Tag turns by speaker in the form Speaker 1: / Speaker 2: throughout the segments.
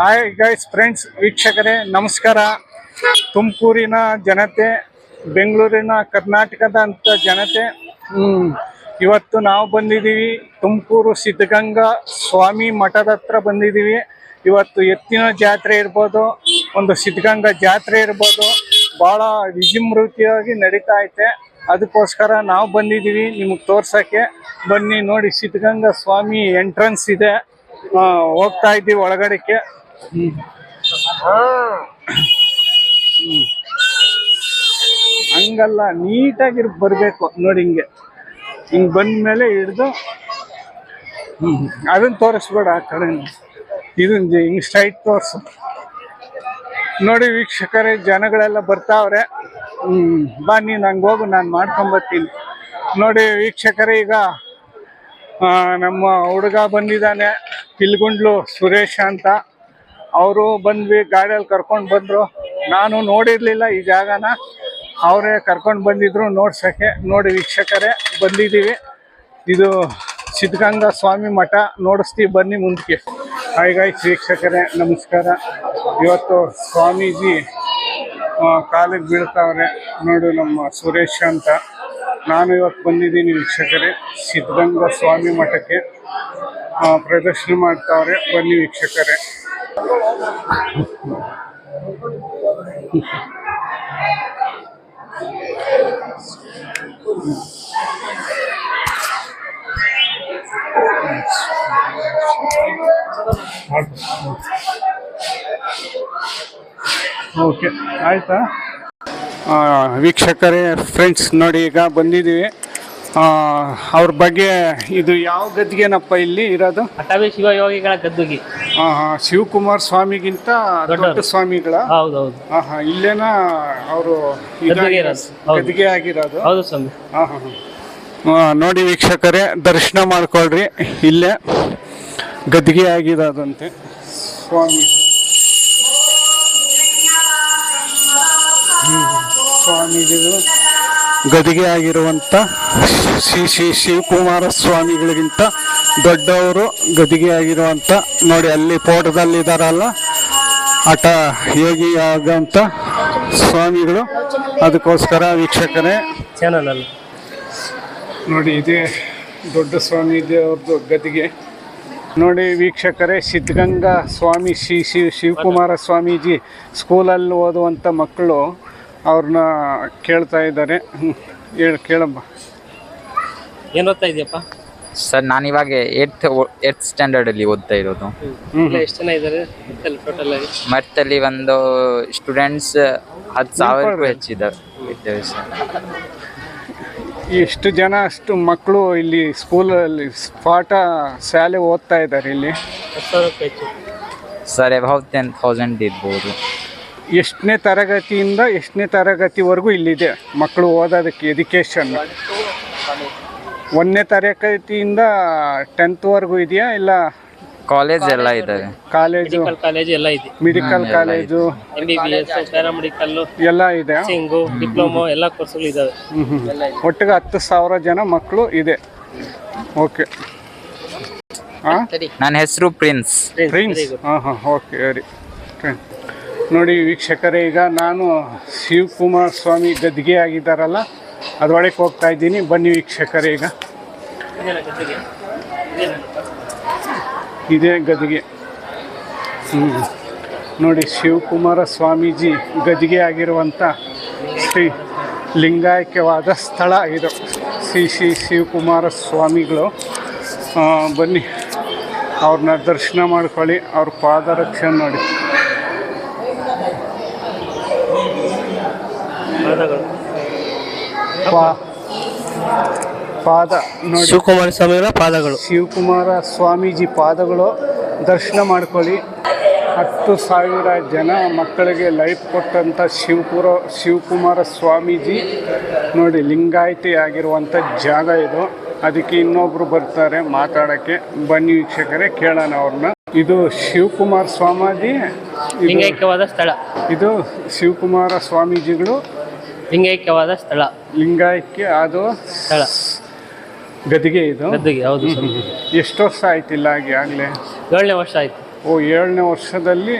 Speaker 1: Hi guys friends ವೀಕ್ಷಕರೇ, ನಮಸ್ಕಾರ. ತುಮಕೂರಿನ ಜನತೆ, ಬೆಂಗಳೂರಿನ ಕರ್ನಾಟಕದ ಅಂತ ಜನತೆ ಇವತ್ತು ನಾವು ಬಂದಿದ್ದೀವಿ ತುಮಕೂರು ಸಿದ್ಧಗಂಗಾ ಸ್ವಾಮಿ ಮಠದ ಹತ್ರ ಬಂದಿದ್ದೀವಿ. ಇವತ್ತು ಎತ್ತಿನ ಜಾತ್ರೆ ಇರ್ಬೋದು, ಒಂದು ಸಿದ್ಧಗಂಗಾ ಜಾತ್ರೆ ಇರ್ಬೋದು ಭಾಳ ವಿಜೃಂಭೃತಿಯಾಗಿ ನಡೀತಾ ಐತೆ. ಅದಕ್ಕೋಸ್ಕರ ನಾವು ಬಂದಿದ್ದೀವಿ, ನಿಮಗೆ ತೋರ್ಸೋಕ್ಕೆ. ಬನ್ನಿ ನೋಡಿ, ಸಿದ್ಧಗಂಗಾ ಸ್ವಾಮಿ ಎಂಟ್ರೆನ್ಸ್ ಇದೆ. ಹೋಗ್ತಾ ಇದ್ದೀವಿ ಒಳಗಡೆಗೆ. ಹಂಗಲ್ಲ, ನೀಟಾಗಿ ಬರ್ಬೇಕು ನೋಡಿ ಹಿಂಗೆ. ಹಿಂಗ್ ಬಂದ್ಮೇಲೆ ಹಿಡ್ದು, ಹ್ಮ್ ಅದನ್ನ ತೋರಿಸ್ಬೇಡ ಆ ಕಡೆ. ಇದು ಹಿಂಗ್ ಸ್ಟ್ರೈಟ್ ತೋರ್ಸು. ನೋಡಿ ವೀಕ್ಷಕರೇ, ಜನಗಳೆಲ್ಲ ಬರ್ತಾವ್ರೆ. ಹ್ಮ್ ಬಾ, ನೀನು ಹಂಗೆ ಹೋಗು, ನಾನು ಮಾಡ್ಕೊಂಬರ್ತೀನಿ ನೋಡಿ ವೀಕ್ಷಕರೇ, ಈಗ ನಮ್ಮ ಹುಡುಗ ಬಂದಿದ್ದಾನೆ, ಪಿಲ್ಗುಂಡ್ಲು ಸುರೇಶ್ ಅಂತ. ಅವರು ಬಂದ್ವಿ, ಗಾಡಿಯಲ್ಲಿ ಕರ್ಕೊಂಡು ಬಂದರು. ನಾನು ನೋಡಿರಲಿಲ್ಲ ಈ ಜಾಗನ. ಅವರೇ ಕರ್ಕೊಂಡು ಬಂದಿದ್ರು ನೋಡ್ಸೋಕ್ಕೆ. ನೋಡಿ ವೀಕ್ಷಕರೇ, ಬಂದಿದ್ದೀವಿ. ಇದು ಸಿದ್ಧಗಂಗಾ ಸ್ವಾಮಿ ಮಠ. ನೋಡಿಸ್ತೀವಿ ಬನ್ನಿ ಮುಂದಕ್ಕೆ ಗಾಯ್ಸ್ ವೀಕ್ಷಕರೇ, ನಮಸ್ಕಾರ. ಇವತ್ತು ಸ್ವಾಮೀಜಿ ಕಾಲಿಗೆ ಬೀಳ್ತಾವ್ರೆ. ನೋಡು ನಮ್ಮ ಸುರೇಶ್ ಅಂತ. ನಾನು ಇವತ್ತು ಬಂದಿದ್ದೀನಿ ವೀಕ್ಷಕರೇ. ಸಿದ್ಧಗಂಗಾ ಸ್ವಾಮಿ ಮಠಕ್ಕೆ ಪ್ರದರ್ಶನ ಮಾಡ್ತಾವ್ರೆ. ಬನ್ನಿ ವೀಕ್ಷಕರೇ. ಓಕೆ ಆಯ್ತಾ? ಆ, ವೀಕ್ಷಕರೇ ಫ್ರೆಂಡ್ಸ್ ನೋಡಿ ಈಗ ಬಂದಿದ್ದೀವಿ. ಆ, ಅವ್ರ ಬಗ್ಗೆ ಇದು ಯಾವ ಗದ್ದಿಗೆನಪ್ಪ ಇಲ್ಲಿ ಇರೋದು
Speaker 2: ಅಟವಿ ಶಿವಯೋಗಿಗಳ ಗದ್ದುಗೆ
Speaker 1: ಆ, ಆ, ಶಿವಕುಮಾರ್ ಸ್ವಾಮಿಗಿಂತ ದೊಡ್ಡ. ಸ್ವಾಮಿಗಳ
Speaker 2: ಹೌದೌದು
Speaker 1: ಆಹಾ, ಹಾ, ಇಲ್ಲೇನ ಅವರು
Speaker 2: ಗದ್ದಿಗೆ ಇರೋದು. ಹೌದು.
Speaker 1: ಗದ್ಗೆ ಆಗಿರೋದು
Speaker 2: ಹೌದು ಸ್ವಾಮಿ
Speaker 1: ಆಹಾ. ಹಾ, ಹಾ. ಆ, ನೋಡಿ ವೀಕ್ಷಕರೇ ದರ್ಶನ ಮಾಡ್ಕೊಳ್ರಿ ಇಲ್ಲೇ ಗದ್ದಿಗೆ ಆಗಿರೋದಂತೆ ಸ್ವಾಮಿ ಸ್ವಾಮಿಗಳು ಸ್ವಾಮೀಜಿಗಳು ಗದಿಗೆ ಆಗಿರುವಂಥ ಶ್ರೀ ಶ್ರೀ ಶಿವಕುಮಾರ ಸ್ವಾಮಿಗಳಿಗಿಂತ ದೊಡ್ಡವರು ಗದಿಗೆ ಆಗಿರುವಂಥ ನೋಡಿ ಅಲ್ಲಿ ಫೋಟೋದಲ್ಲಿ ಇದಾರಲ್ಲ. ಹಠ ಯೋಗಿ ಆಗಂತ ಸ್ವಾಮಿಗಳು. ಅದಕ್ಕೋಸ್ಕರ ವೀಕ್ಷಕರೇ
Speaker 2: ಚಾನಲ್ ಅಲ್ಲಿ
Speaker 1: ನೋಡಿ ಇದೇ ದೊಡ್ಡ ಸ್ವಾಮಿ ಅವ್ರದ್ದು ಗದಿಗೆ. ನೋಡಿ ವೀಕ್ಷಕರೇ ಸಿದ್ಧಗಂಗಾ ಸ್ವಾಮಿ ಶ್ರೀ ಶಿವ ಶಿವಕುಮಾರ ಸ್ವಾಮೀಜಿ ಸ್ಕೂಲಲ್ಲಿ ಓದುವಂಥ ಮಕ್ಕಳು ಅವ್ರನ್ನ ಕೇಳ್ತಾ ಇದ್ದಾರೆ. ಹೇಳಿ ಕೇಳಮ್ಮ.
Speaker 2: ಏನು ಓದ್ತಾ ಇದೆಯಪ್ಪ?
Speaker 3: ಸರ್ ನಾನಿವಾಗ ಏಟ್ ಏಟ್ ಸ್ಟ್ಯಾಂಡರ್ಡ್ ಅಲ್ಲಿ ಓದ್ತಾ ಇರೋದು.
Speaker 2: ಎಷ್ಟು ಜನ ಇದ್ದಾರೆ ಟೋಟಲ್ ಆಗಿ?
Speaker 3: ಮತ್ತಲ್ಲಿ ಒಂದು ಸ್ಟೂಡೆಂಟ್ಸ್ ಹತ್ತು ಸಾವಿರಕ್ಕೂ ಹೆಚ್ಚಿದ್ದಾರೆ ಇದ್ದೇವೆ ಸರ್.
Speaker 1: ಎಷ್ಟು ಜನ ಅಷ್ಟು ಮಕ್ಕಳು ಇಲ್ಲಿ ಸ್ಕೂಲಲ್ಲಿ ಪಾಠ ಶಾಲೆ ಓದ್ತಾ ಇದ್ದಾರೆ ಇಲ್ಲಿ.
Speaker 3: ಸರ್ ಅಬೌಟ್ ಟೆನ್ ಥೌಸಂಡ್ ಇರ್ಬೋದು.
Speaker 1: ಎಷ್ಟನೇ ತರಗತಿಯಿಂದ ಎಷ್ಟನೇ ತರಗತಿವರೆಗೂ ಇಲ್ಲಿದೆ ಮಕ್ಕಳು ಓದೋದಕ್ಕೆ ಎಜುಕೇಷನ್. ಒಂದನೇ ತರಗತಿಯಿಂದ ಟೆಂತ್ವರೆಗೂ ಇದೆಯಾ ಇಲ್ಲ?
Speaker 3: ಕಾಲೇಜ್ ಎಲ್ಲ ಇದ್ದಾವೆ
Speaker 1: ಕಾಲೇಜು
Speaker 2: ಮೆಡಿಕಲ್ ಕಾಲೇಜ್ ಎಲ್ಲ ಇದೆ.
Speaker 1: ಮೆಡಿಕಲ್ ಕಾಲೇಜು
Speaker 2: ಪ್ಯಾರಾಮೆಡಿಕಲ್
Speaker 1: ಎಲ್ಲ ಇದೆ.
Speaker 2: ಡಿಪ್ಲೊಮೊ ಎಲ್ಲ ಕೋರ್ಸ್ಗಳು.
Speaker 1: ಒಟ್ಟಿಗೆ ಹತ್ತು ಸಾವಿರ ಜನ ಮಕ್ಕಳು ಇದೆ. ಓಕೆ. ಹಾಂ
Speaker 3: ನನ್ನ ಹೆಸರು ಪ್ರಿನ್ಸ್.
Speaker 1: ಪ್ರಿನ್ಸ್ ಹಾಂ ಹಾಂ ಓಕೆ ವೆರಿ ನೋಡಿ ವೀಕ್ಷಕರೇ, ಈಗ ನಾನು ಶಿವಕುಮಾರ್ ಸ್ವಾಮಿ ಗದ್ದಿಗೆ ಆಗಿದ್ದಾರಲ್ಲ, ಅದರೊಳಗೆ ಹೋಗ್ತಾ ಇದ್ದೀನಿ. ಬನ್ನಿ ವೀಕ್ಷಕರೇ, ಈಗ. ಇದೇ ಗದ್ದಿಗೆ. ಹ್ಞೂ ನೋಡಿ, ಶಿವಕುಮಾರ ಸ್ವಾಮೀಜಿ ಗದ್ದಿಗೆ ಆಗಿರುವಂಥ ಶ್ರೀ ಲಿಂಗಾಯಕವಾದ ಸ್ಥಳ ಇದು. ಶ್ರೀ ಶ್ರೀ ಶಿವಕುಮಾರ ಸ್ವಾಮಿಗಳು. ಬನ್ನಿ. ಅವ್ರನ್ನ ದರ್ಶನ ಮಾಡ್ಕೊಳ್ಳಿ. ಅವ್ರ ಪಾದರಕ್ಷೆ ನೋಡಿ. ಪಾದ ನೋಡಿ.
Speaker 2: ಶಿವಕುಮಾರ ಸ್ವಾಮಿಗಳ ಪಾದಗಳು.
Speaker 1: ಶಿವಕುಮಾರ ಸ್ವಾಮೀಜಿ ಪಾದಗಳು ದರ್ಶನ ಮಾಡ್ಕೊಳ್ಳಿ. ಹತ್ತು ಸಾವಿರ ಜನ ಮಕ್ಕಳಿಗೆ ಲೈಫ್ ಕೊಟ್ಟಂಥ ಶಿವಪುರ ಶಿವಕುಮಾರ ಸ್ವಾಮೀಜಿ ನೋಡಿ ಲಿಂಗಾಯತಿ ಆಗಿರುವಂಥ ಜಾಗ ಇದು. ಅದಕ್ಕೆ ಇನ್ನೊಬ್ರು ಬರ್ತಾರೆ ಮಾತಾಡೋಕ್ಕೆ. ಬನ್ನಿ ವೀಕ್ಷಕರೇ ಕೇಳೋಣ ಅವ್ರನ್ನ. ಇದು ಶಿವಕುಮಾರ ಸ್ವಾಮೀಜಿ
Speaker 2: ಲಿಂಗೈಕ್ಯವಾದ ಸ್ಥಳ.
Speaker 1: ಇದು ಶಿವಕುಮಾರ ಸ್ವಾಮೀಜಿಗಳು
Speaker 2: ಲಿಂಗೈಕ್ಯವಾದ ಸ್ಥಳ.
Speaker 1: ಲಿಂಗಾಯಕ್ಕೆ ಅದು
Speaker 2: ಸ್ಥಳ.
Speaker 1: ಗದಿಗೆ ಇದು?
Speaker 2: ಗದ್ದಿಗೆ ಹೌದು
Speaker 1: ಎಷ್ಟು ವರ್ಷ ಆಯ್ತಿಲ್ಲ ಹಾಗೆ ಆಗಲೇ?
Speaker 2: ಏಳನೇ ವರ್ಷ ಆಯ್ತು.
Speaker 1: ಓ ಏಳನೇ ವರ್ಷದಲ್ಲಿ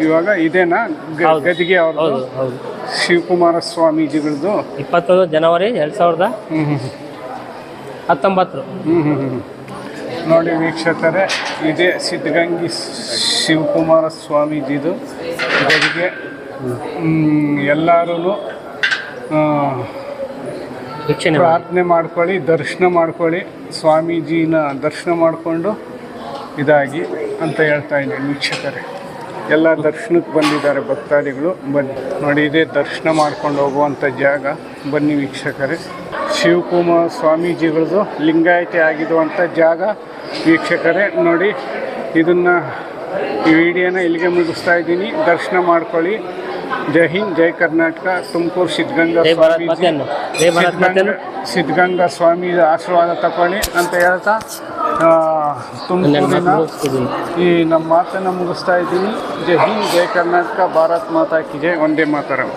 Speaker 1: ಇವಾಗ ಇದೇನಾ? ಗ-
Speaker 2: ಹೌದು.
Speaker 1: ಗದಿಗೆ
Speaker 2: ಹೌದು
Speaker 1: ಅವ್ರದ್ದು?
Speaker 2: ಹೌದು
Speaker 1: ಶಿವಕುಮಾರ ಸ್ವಾಮೀಜಿಗಳದ್ದು?
Speaker 2: ಇಪ್ಪತ್ತೊಂದು ಜನವರಿ ಎರಡು ಸಾವಿರದ
Speaker 1: ಹ್ಮ್ ಹ್ಮ್
Speaker 2: ಹತ್ತೊಂಬತ್ತು.
Speaker 1: ಹ್ಮ್ ಹ್ಮ್ ಹ್ಮ್. ನೋಡಿ ವೀಕ್ಷಕರೇ ಇದೇ ಸಿದ್ಧಗಂಗಿ ಶಿವಕುಮಾರ ಸ್ವಾಮೀಜಿದು ಗದಿಗೆ ಎಲ್ಲರೂ. ಪ್ರಾರ್ಥನೆ ಮಾಡ್ಕೊಳ್ಳಿ ದರ್ಶನ ಮಾಡ್ಕೊಳ್ಳಿ ಸ್ವಾಮೀಜಿನ ದರ್ಶನ ಮಾಡಿಕೊಂಡು ಇದಾಗಿ ಅಂತ ಹೇಳ್ತಾ ಇದ್ದೀನಿ ವೀಕ್ಷಕರೇ. ಎಲ್ಲ ದರ್ಶನಕ್ಕೆ ಬಂದಿದ್ದಾರೆ ಭಕ್ತಾದಿಗಳು. ಬನ್ನಿ ನೋಡಿ ಇದೇ ದರ್ಶನ ಮಾಡ್ಕೊಂಡು ಹೋಗುವಂಥ ಜಾಗ. ಬನ್ನಿ ವೀಕ್ಷಕರೇ. ಶಿವಕುಮಾರ್ ಸ್ವಾಮೀಜಿಗಳದ್ದು ಲಿಂಗಾಯತಿ ಆಗಿರುವಂಥ ಜಾಗ. ವೀಕ್ಷಕರೇ ನೋಡಿ ಇದನ್ನು ಈ ವಿಡಿಯೋನ ಇಲ್ಲಿಗೆ ಮುಗಿಸ್ತಾ ಇದ್ದೀನಿ. ದರ್ಶನ ಮಾಡ್ಕೊಳ್ಳಿ. ಜೈ ಹಿಂದ್ ಜೈ ಕರ್ನಾಟಕ ತುಮಕೂರು ಸಿದ್ಧಗಂಗಾ
Speaker 2: ಸ್ವಾಮಿ
Speaker 1: ಸಿದ್ಧಗಂಗಾ ಸ್ವಾಮಿ ಆಶೀರ್ವಾದ ತಗೊಳ್ಳಿ ಅಂತ ಹೇಳ್ತಾ ತುಮಕೂರಿನ ಈ ನಮ್ಮ ಮಾತನ್ನು ಮುಗಿಸ್ತಾ ಇದ್ದೀನಿ. ಜೈ ಹಿಂದ್ ಜೈ ಕರ್ನಾಟಕ ಭಾರತ್ ಮಾತಾ ಕಿ ಜೈ ಒಂದೇ ಮಾತರಂ.